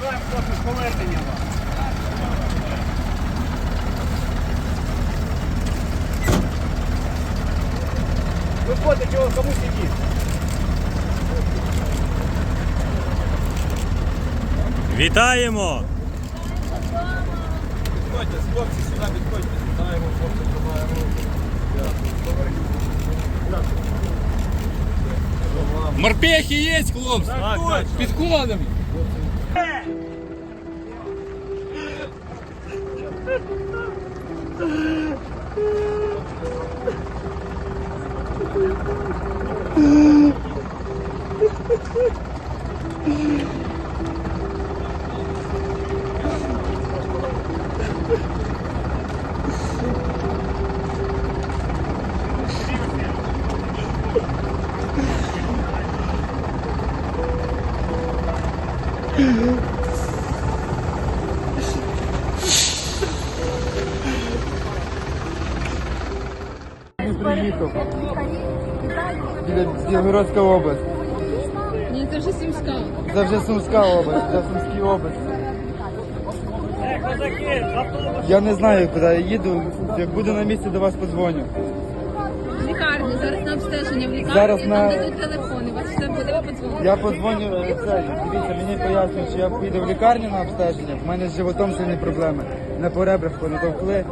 Вітаємо хлопці з поверненням вас. Виходить, чого кому сидіти. Вітаємо! Підходьте, хлопці сюди підходьте. Вітаємо, хлопці, тримаємо. Морпехи є, хлопці? Так, так. 哎。Приїхав. Білгородська область. Ні, це вже сімська. Це вже Сумська область, це Сумська область. Я не знаю, куди я їду. Як буду на місці, до вас подзвоню. На обстеження в лікарні, Зараз там на- дадуть телефони. Бачите, буде ви подзвоните. Я подзвоню, е, це, дивіться, мені пояснюють, що я поїду в лікарню на обстеження. В мене з животом сильні проблеми. На поребрах понатовкли.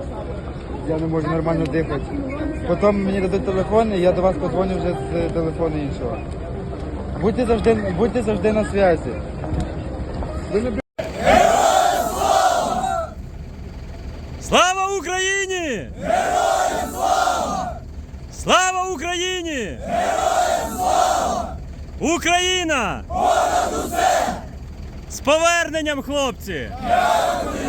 Я не можу нормально дихати. Потім мені дадуть телефон, і я до вас подзвоню вже з е, телефону іншого. Будьте завжди, будьте завжди на зв'язі. Слава Україні! Героям! Слава Україні! Героям слава! Україна! Понад усе! З поверненням, хлопці! Дякую!